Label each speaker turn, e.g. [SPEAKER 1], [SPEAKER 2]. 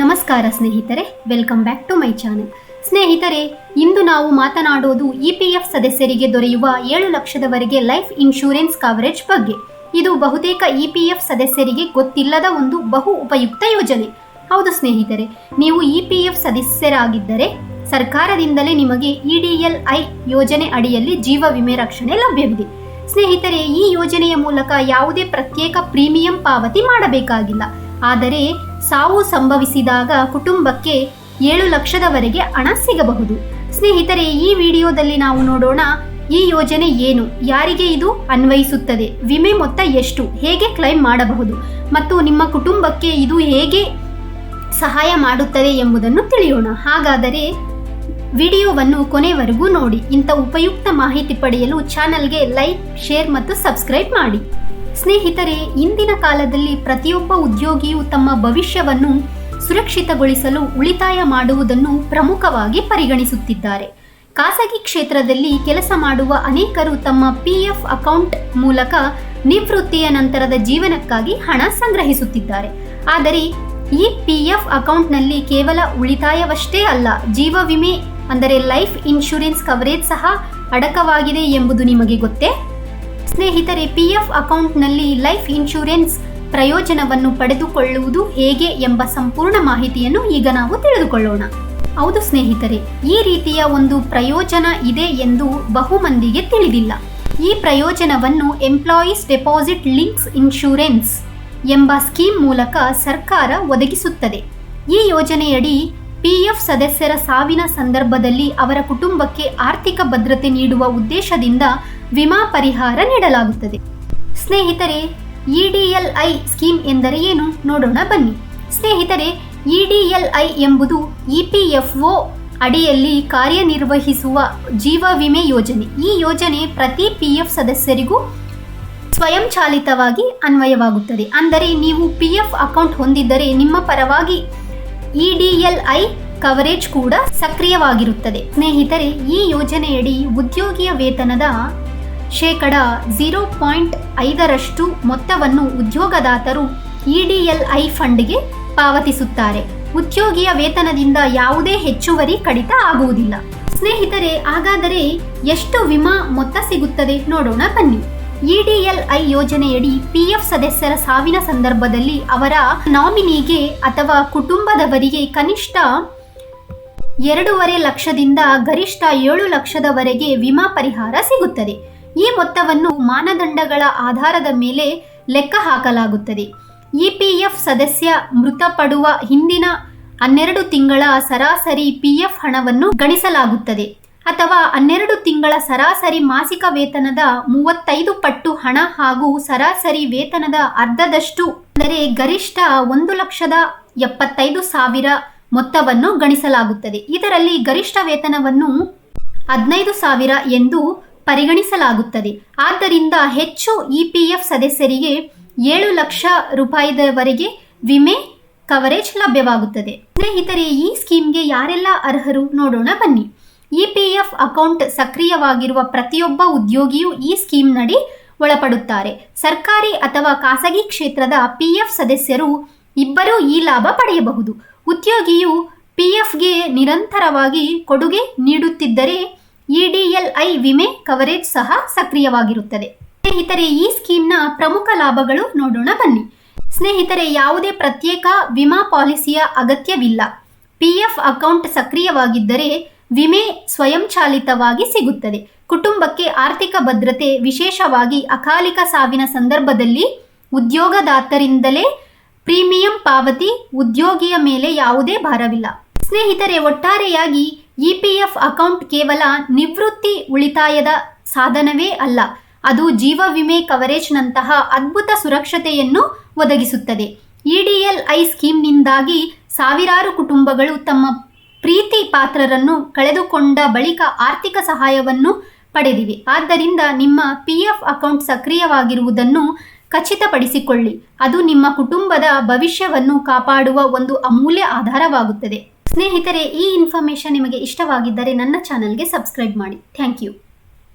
[SPEAKER 1] ನಮಸ್ಕಾರ ಸ್ನೇಹಿತರೆ welcome back to my channel ಸ್ನೇಹಿತರೆ, ಇಂದು ನಾವು ಮಾತನಾಡೋದು ಇ ಪಿ ಎಫ್ ಸದಸ್ಯರಿಗೆ ದೊರೆಯುವ ಏಳು ಲಕ್ಷದವರೆಗೆ ಲೈಫ್ ಇನ್ಶೂರೆನ್ಸ್ ಕವರೇಜ್ ಬಗ್ಗೆ. ಇದು ಬಹುತೇಕ ಇ ಪಿ ಎಫ್ ಸದಸ್ಯರಿಗೆ ಗೊತ್ತಿಲ್ಲದ ಒಂದು ಬಹು ಉಪಯುಕ್ತ ಯೋಜನೆ. ಹೌದು ಸ್ನೇಹಿತರೆ, ನೀವು ಇ ಪಿ ಎಫ್ ಸದಸ್ಯರಾಗಿದ್ದರೆ ಸರ್ಕಾರದಿಂದಲೇ ನಿಮಗೆ ಇ ಡಿ ಎಲ್ ಐ ಯೋಜನೆ ಅಡಿಯಲ್ಲಿ ಜೀವ ವಿಮೆ ರಕ್ಷಣೆ ಲಭ್ಯವಿದೆ. ಸ್ನೇಹಿತರೆ, ಈ ಯೋಜನೆಯ ಮೂಲಕ ಯಾವುದೇ ಪ್ರತ್ಯೇಕ ಪ್ರೀಮಿಯಂ ಪಾವತಿ ಮಾಡಬೇಕಾಗಿಲ್ಲ. ಆದರೆ ಸಾವು ಸಂಭವಿಸಿದಾಗ ಕುಟುಂಬಕ್ಕೆ ಏಳು ಲಕ್ಷದವರೆಗೆ ಹಣ ಸಿಗಬಹುದು. ಸ್ನೇಹಿತರೆ, ಈ ವಿಡಿಯೋದಲ್ಲಿ ನಾವು ನೋಡೋಣ, ಈ ಯೋಜನೆ ಏನು, ಯಾರಿಗೆ ಇದು ಅನ್ವಯಿಸುತ್ತದೆ, ವಿಮೆ ಮೊತ್ತ ಎಷ್ಟು, ಹೇಗೆ ಕ್ಲೈಮ್ ಮಾಡಬಹುದು, ಮತ್ತು ನಿಮ್ಮ ಕುಟುಂಬಕ್ಕೆ ಇದು ಹೇಗೆ ಸಹಾಯ ಮಾಡುತ್ತದೆ ಎಂಬುದನ್ನು ತಿಳಿಯೋಣ. ಹಾಗಾದರೆ, ವಿಡಿಯೋವನ್ನು ಕೊನೆವರೆಗೂ ನೋಡಿ. ಇಂಥ ಉಪಯುಕ್ತ ಮಾಹಿತಿ ಪಡೆಯಲು ಚಾನಲ್ಗೆ ಲೈಕ್, ಶೇರ್ ಮತ್ತು ಸಬ್ಸ್ಕ್ರೈಬ್ ಮಾಡಿ. ಸ್ನೇಹಿತರೆ, ಇಂದಿನ ಕಾಲದಲ್ಲಿ ಪ್ರತಿಯೊಬ್ಬ ಉದ್ಯೋಗಿಯು ತಮ್ಮ ಭವಿಷ್ಯವನ್ನು ಸುರಕ್ಷಿತಗೊಳಿಸಲು ಉಳಿತಾಯ ಮಾಡುವುದನ್ನು ಪ್ರಮುಖವಾಗಿ ಪರಿಗಣಿಸುತ್ತಿದ್ದಾರೆ. ಖಾಸಗಿ ಕ್ಷೇತ್ರದಲ್ಲಿ ಕೆಲಸ ಮಾಡುವ ಅನೇಕರು ತಮ್ಮ ಪಿ ಎಫ್ ಅಕೌಂಟ್ ಮೂಲಕ ನಿವೃತ್ತಿಯ ನಂತರದ ಜೀವನಕ್ಕಾಗಿ ಹಣ ಸಂಗ್ರಹಿಸುತ್ತಿದ್ದಾರೆ. ಆದರೆ, ಈ ಪಿ ಎಫ್ ಅಕೌಂಟ್ನಲ್ಲಿ ಕೇವಲ ಉಳಿತಾಯವಷ್ಟೇ ಅಲ್ಲ, ಜೀವ ವಿಮೆ, ಅಂದರೆ ಲೈಫ್ ಇನ್ಶೂರೆನ್ಸ್ ಕವರೇಜ್ ಸಹ ಅಡಕವಾಗಿದೆ ಎಂಬುದು ನಿಮಗೆ ಗೊತ್ತೇ? ಸ್ನೇಹಿತರೆ ಪಿ ಎಫ್ ಅಕೌಂಟ್ನಲ್ಲಿ ಲೈಫ್ ಇನ್ಶೂರೆನ್ಸ್ ಪ್ರಯೋಜನವನ್ನು ಪಡೆದುಕೊಳ್ಳುವುದು ಹೇಗೆ ಎಂಬ ಸಂಪೂರ್ಣ ಮಾಹಿತಿಯನ್ನು ಈಗ ನಾವು ತಿಳಿದುಕೊಳ್ಳೋಣ. ಹೌದು ಸ್ನೇಹಿತರೆ, ಈ ರೀತಿಯ ಒಂದು ಪ್ರಯೋಜನ ಇದೆ ಎಂದು ಬಹುಮಂದಿಗೆ ತಿಳಿದಿಲ್ಲ. ಈ ಪ್ರಯೋಜನವನ್ನು ಎಂಪ್ಲಾಯೀಸ್ ಡೆಪಾಸಿಟ್ ಲಿಂಕ್ಸ್ ಇನ್ಶೂರೆನ್ಸ್ ಎಂಬ ಸ್ಕೀಮ್ ಮೂಲಕ ಸರ್ಕಾರ ಒದಗಿಸುತ್ತದೆ. ಈ ಯೋಜನೆಯಡಿ ಪಿಎಫ್ ಸದಸ್ಯರ ಸಾವಿನ ಸಂದರ್ಭದಲ್ಲಿ ಅವರ ಕುಟುಂಬಕ್ಕೆ ಆರ್ಥಿಕ ಭದ್ರತೆ ನೀಡುವ ಉದ್ದೇಶದಿಂದ ವಿಮಾ ಪರಿಹಾರ ನೀಡಲಾಗುತ್ತದೆ. ಸ್ನೇಹಿತರೆ ಇಡಿಎಲ್ಐ ಸ್ಕೀಮ್ ಎಂದರೆ ಏನು? ನೋಡೋಣ, ಬನ್ನಿ. ಸ್ನೇಹಿತರೆ ಇಡಿಎಲ್ಐ ಎಂಬುದು ಇಪಿಎಫ್ಒ ಅಡಿಯಲ್ಲಿ ಕಾರ್ಯನಿರ್ವಹಿಸುವ ಜೀವ ವಿಮೆ ಯೋಜನೆ. ಈ ಯೋಜನೆ ಪ್ರತಿ ಪಿ ಎಫ್ ಸದಸ್ಯರಿಗೂ ಸ್ವಯಂಚಾಲಿತವಾಗಿ ಅನ್ವಯವಾಗುತ್ತದೆ. ಅಂದರೆ ನೀವು ಪಿ ಎಫ್ ಅಕೌಂಟ್ ಹೊಂದಿದ್ದರೆ ನಿಮ್ಮ ಪರವಾಗಿ ಇಡಿಎಲ್ಐ ಕವರೇಜ್ ಕೂಡ ಸಕ್ರಿಯವಾಗಿರುತ್ತದೆ. ಸ್ನೇಹಿತರೆ, ಈ ಯೋಜನೆಯಡಿ ಉದ್ಯೋಗಿಯ ವೇತನದ ಶೇಕಡ ಝೀರೋ ಪಾಯಿಂಟ್ ಐದರಷ್ಟು ಮೊತ್ತವನ್ನು ಉದ್ಯೋಗದಾತರು ಇಡಿಎಲ್ಐ ಫಂಡ್ಗೆ ಪಾವತಿಸುತ್ತಾರೆ. ಉದ್ಯೋಗಿಯ ವೇತನದಿಂದ ಯಾವುದೇ ಹೆಚ್ಚುವರಿ ಕಡಿತ ಆಗುವುದಿಲ್ಲ. ಸ್ನೇಹಿತರೆ, ಹಾಗಾದರೆ ಎಷ್ಟು ವಿಮಾ ಮೊತ್ತ ಸಿಗುತ್ತದೆ ನೋಡೋಣ ಬನ್ನಿ. ಇಡಿಎಲ್ಐ ಯೋಜನೆಯಡಿ ಪಿಎಫ್ ಸದಸ್ಯರ ಸಾವಿನ ಸಂದರ್ಭದಲ್ಲಿ ಅವರ ನಾಮಿನಿಗೆ ಅಥವಾ ಕುಟುಂಬದವರಿಗೆ ಕನಿಷ್ಠ ಎರಡೂವರೆ ಲಕ್ಷದಿಂದ ಗರಿಷ್ಠ ಏಳು ಲಕ್ಷದವರೆಗೆ ವಿಮಾ ಪರಿಹಾರ ಸಿಗುತ್ತದೆ. ಈ ಮೊತ್ತವನ್ನು ಮಾನದಂಡಗಳ ಆಧಾರದ ಮೇಲೆ ಲೆಕ್ಕ ಹಾಕಲಾಗುತ್ತದೆ. ಇಪಿಎಫ್ ಸದಸ್ಯ ಮೃತಪಡುವ ಹಿಂದಿನ ಹನ್ನೆರಡು ತಿಂಗಳ ಸರಾಸರಿ ಪಿಎಫ್ ಹಣವನ್ನು ಗಣಿಸಲಾಗುತ್ತದೆ ಅಥವಾ ಹನ್ನೆರಡು ತಿಂಗಳ ಸರಾಸರಿ ಮಾಸಿಕ ವೇತನದ ಮೂವತ್ತೈದು ಪಟ್ಟು ಹಣ ಹಾಗೂ ಸರಾಸರಿ ವೇತನದ ಅರ್ಧದಷ್ಟು ಅಂದರೆ ಗರಿಷ್ಠ ಒಂದು ಲಕ್ಷದ ಎಪ್ಪತ್ತೈದು ಸಾವಿರ ಮೊತ್ತವನ್ನು ಗಣಿಸಲಾಗುತ್ತದೆ. ಇದರಲ್ಲಿ ಗರಿಷ್ಠ ವೇತನವನ್ನು ಹದಿನೈದು ಸಾವಿರ ಎಂದು ಪರಿಗಣಿಸಲಾಗುತ್ತದೆ. ಆದ್ದರಿಂದ ಹೆಚ್ಚು ಇಪಿಎಫ್ ಸದಸ್ಯರಿಗೆ ಏಳು ಲಕ್ಷ ರೂಪಾಯಿದವರೆಗೆ ವಿಮೆ ಕವರೇಜ್ ಲಭ್ಯವಾಗುತ್ತದೆ. ಸ್ನೇಹಿತರೆ, ಈ ಸ್ಕೀಮ್ಗೆ ಯಾರೆಲ್ಲ ಅರ್ಹರು ನೋಡೋಣ ಬನ್ನಿ. ಇಪಿಎಫ್ ಅಕೌಂಟ್ ಸಕ್ರಿಯವಾಗಿರುವ ಪ್ರತಿಯೊಬ್ಬ ಉದ್ಯೋಗಿಯೂ ಈ ಸ್ಕೀಮ್ನಡಿ ಒಳಪಡುತ್ತಾರೆ. ಸರ್ಕಾರಿ ಅಥವಾ ಖಾಸಗಿ ಕ್ಷೇತ್ರದ ಪಿಎಫ್ ಸದಸ್ಯರು ಇಬ್ಬರೂ ಈ ಲಾಭ ಪಡೆಯಬಹುದು. ಉದ್ಯೋಗಿಯು ಪಿಎಫ್ಗೆ ನಿರಂತರವಾಗಿ ಕೊಡುಗೆ ನೀಡುತ್ತಿದ್ದರೆ ಇಡಿಎಲ್ಐ ವಿಮೆ ಕವರೇಜ್ ಸಹ ಸಕ್ರಿಯವಾಗಿರುತ್ತದೆ. ಸ್ನೇಹಿತರೆ, ಈ ಸ್ಕೀಮ್ನ ಪ್ರಮುಖ ಲಾಭಗಳು ನೋಡೋಣ ಬನ್ನಿ. ಸ್ನೇಹಿತರೆ, ಯಾವುದೇ ಪ್ರತ್ಯೇಕ ವಿಮಾ ಪಾಲಿಸಿಯ ಅಗತ್ಯವಿಲ್ಲ. ಪಿಎಫ್ ಅಕೌಂಟ್ ಸಕ್ರಿಯವಾಗಿದ್ದರೆ ವಿಮೆ ಸ್ವಯಂಚಾಲಿತವಾಗಿ ಸಿಗುತ್ತದೆ. ಕುಟುಂಬಕ್ಕೆ ಆರ್ಥಿಕ ಭದ್ರತೆ ವಿಶೇಷವಾಗಿ ಅಕಾಲಿಕ ಸಾವಿನ ಸಂದರ್ಭದಲ್ಲಿ ಉದ್ಯೋಗದಾತರಿಂದಲೇ ಪ್ರೀಮಿಯಂ ಪಾವತಿ ಉದ್ಯೋಗಿಯ ಮೇಲೆ ಯಾವುದೇ ಭಾರವಿಲ್ಲ. ಸ್ನೇಹಿತರೆ, ಒಟ್ಟಾರೆಯಾಗಿ ಇಪಿಎಫ್ ಅಕೌಂಟ್ ಕೇವಲ ನಿವೃತ್ತಿ ಉಳಿತಾಯದ ಸಾಧನವೇ ಅಲ್ಲ, ಅದು ಜೀವ ವಿಮೆ ಕವರೇಜ್ನಂತಹ ಅದ್ಭುತ ಸುರಕ್ಷತೆಯನ್ನು ಒದಗಿಸುತ್ತದೆ. ಇಡಿಎಲ್ಐ ಸ್ಕೀಮ್ನಿಂದಾಗಿ ಸಾವಿರಾರು ಕುಟುಂಬಗಳು ತಮ್ಮ ಪ್ರೀತಿ ಪಾತ್ರರನ್ನು ಕಳೆದುಕೊಂಡ ಬಳಿಕ ಆರ್ಥಿಕ ಸಹಾಯವನ್ನು ಪಡೆದಿವೆ. ಆದ್ದರಿಂದ ನಿಮ್ಮ ಪಿ ಎಫ್ ಅಕೌಂಟ್ ಸಕ್ರಿಯವಾಗಿರುವುದನ್ನು ಖಚಿತಪಡಿಸಿಕೊಳ್ಳಿ. ಅದು ನಿಮ್ಮ ಕುಟುಂಬದ ಭವಿಷ್ಯವನ್ನು ಕಾಪಾಡುವ ಒಂದು ಅಮೂಲ್ಯ ಆಧಾರವಾಗುತ್ತದೆ. ಸ್ನೇಹಿತರೆ ಈ ಇನ್ಫಾರ್ಮೇಶನ್ ನಿಮಗೆ ಇಷ್ಟವಾಗಿದ್ದರೆ ನನ್ನ ಚಾನಲ್ಗೆ ಸಬ್ಸ್ಕ್ರೈಬ್ ಮಾಡಿ. Thank you